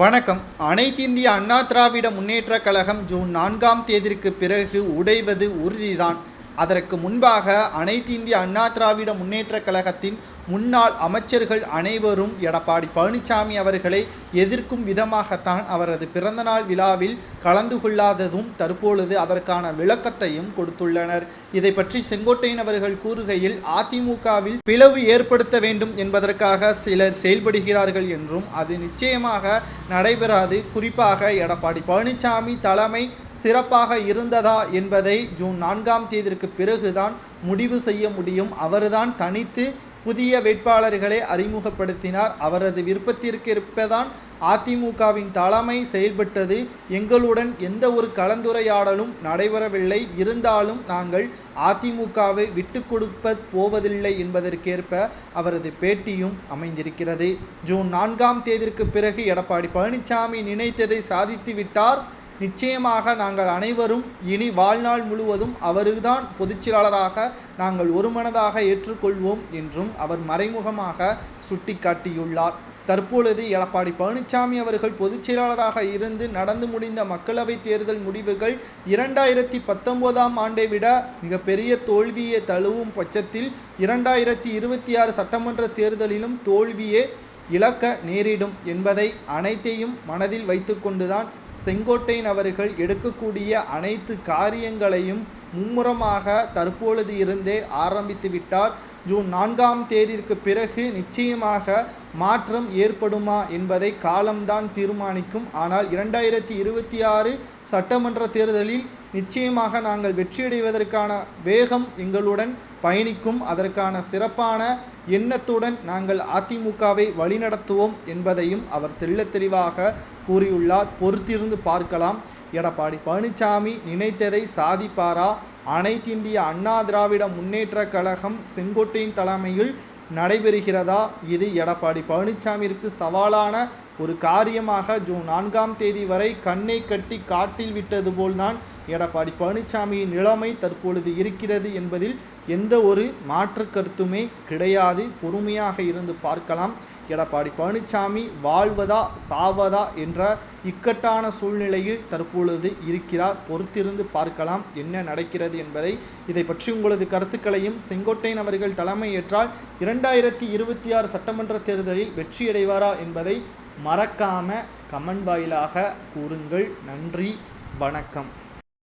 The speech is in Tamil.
வணக்கம். அனைத்திந்திய அண்ணா திராவிட முன்னேற்றக் கழகம் ஜூன் நான்காம் தேதிக்கு பிறகு உடைவது உறுதிதான். அதற்கு முன்பாக அனைத்திந்திய அண்ணா திராவிட முன்னேற்றக் கழகத்தின் முன்னாள் அமைச்சர்கள் அனைவரும் எடப்பாடி பழனிசாமி அவர்களை எதிர்க்கும் விதமாகத்தான் அவரது பிறந்தநாள் விழாவில் கலந்து கொள்ளாததும் தற்பொழுது அதற்கான விளக்கத்தையும் கொடுத்துள்ளனர். இதை பற்றி செங்கோட்டையன் அவர்கள் கூறுகையில் அதிமுகவில் பிளவு ஏற்படுத்த வேண்டும் என்பதற்காக சிலர் செயல்படுகிறார்கள் என்றும் அது நிச்சயமாக நடைபெறாது. குறிப்பாக எடப்பாடி பழனிசாமி தலைமை சிறப்பாக இருந்ததா என்பதை ஜூன் நான்காம் தேதிக்கு பிறகுதான் முடிவு செய்ய முடியும். அவர்தான் தனித்து புதிய வேட்பாளர்களை அறிமுகப்படுத்தினார். அவரது விருப்பத்திற்கேற்பதான் அதிமுகவின் தலைமை செயல்பட்டது. எங்களுடன் எந்த ஒரு கலந்துரையாடலும் நடைபெறவில்லை. இருந்தாலும் நாங்கள் அதிமுகவை விட்டு கொடுப்ப போவதில்லை என்பதற்கேற்ப அவரது பேட்டியும் அமைந்திருக்கிறது. ஜூன் நான்காம் தேதிக்கு பிறகு எடப்பாடி பழனிசாமி நினைத்ததை சாதித்து விட்டார். நிச்சயமாக நாங்கள் அனைவரும் இனி வாழ்நாள் முழுவதும் அவருதான் பொதுச்செயலாளராக நாங்கள் ஒருமனதாக ஏற்றுக்கொள்வோம் என்றும் அவர் மறைமுகமாக சுட்டிக்காட்டியுள்ளார். தற்பொழுது எடப்பாடி பழனிசாமி அவர்கள் பொதுச் செயலாளராக இருந்து நடந்து முடிந்த மக்களவைத் தேர்தல் முடிவுகள் இரண்டாயிரத்தி பத்தொன்பதாம் ஆண்டை விட மிகப்பெரிய தோல்வியை தழுவும் பட்சத்தில் இரண்டாயிரத்தி இருபத்தி ஆறு சட்டமன்ற தேர்தலிலும் தோல்வியே இழக்க நேரிடும் என்பதை அனைத்தையும் மனதில் வைத்துக்கொண்டுதான் செங்கோட்டையன் அவர்கள் எடுக்கக்கூடிய அனைத்து காரியங்களையும் மும்முரமாக தற்பொழுது இருந்தே ஆரம்பித்து விட்டார். ஜூன் நான்காம் தேதிக்கு பிறகு நிச்சயமாக மாற்றம் ஏற்படுமா என்பதை காலம்தான் தீர்மானிக்கும். ஆனால் இரண்டாயிரத்தி இருபத்தி ஆறு சட்டமன்ற தேர்தலில் நிச்சயமாக நாங்கள் வெற்றியடைவதற்கான வேகம் எங்களுடன் பயணிக்கும். அதற்கான சிறப்பான எண்ணத்துடன் நாங்கள் அதிமுகவை வழிநடத்துவோம் என்பதையும் அவர் தெள்ள தெளிவாக கூறியுள்ளார். பொறுத்திருந்து பார்க்கலாம். எடப்பாடி பழனிசாமி நினைத்ததை சாதிப்பாரா? அனைத்திந்திய அண்ணா திராவிட முன்னேற்ற கழகம் செங்கோட்டையின் தலைமையில் நடைபெறுகிறதா? இது எடப்பாடி பழனிசாமிற்கு சவாலான ஒரு காரியமாக ஜூன் நான்காம் தேதி வரை கண்ணை கட்டி காட்டில் விட்டது போல்தான் எடப்பாடி பழனிசாமியின் நிலைமை தற்பொழுது இருக்கிறது என்பதில் எந்த ஒரு மாற்று கருத்துமே கிடையாது. பொறுமையாக இருந்து பார்க்கலாம். எடப்பாடி பழனிசாமி வாழ்வதா சாவதா என்ற இக்கட்டான சூழ்நிலையில் தற்பொழுது இருக்கிறார். பொறுத்திருந்து பார்க்கலாம் என்ன நடக்கிறது என்பதை. இதை பற்றி உங்களது கருத்துக்களையும் செங்கோட்டையன் அவர்கள் தலைமையேற்றால் இரண்டாயிரத்தி இருபத்தி ஆறு சட்டமன்ற தேர்தலில் வெற்றியடைவாரா என்பதை மறக்காம கமெண்ட் வாயிலாக கூறுங்கள். நன்றி வணக்கம்.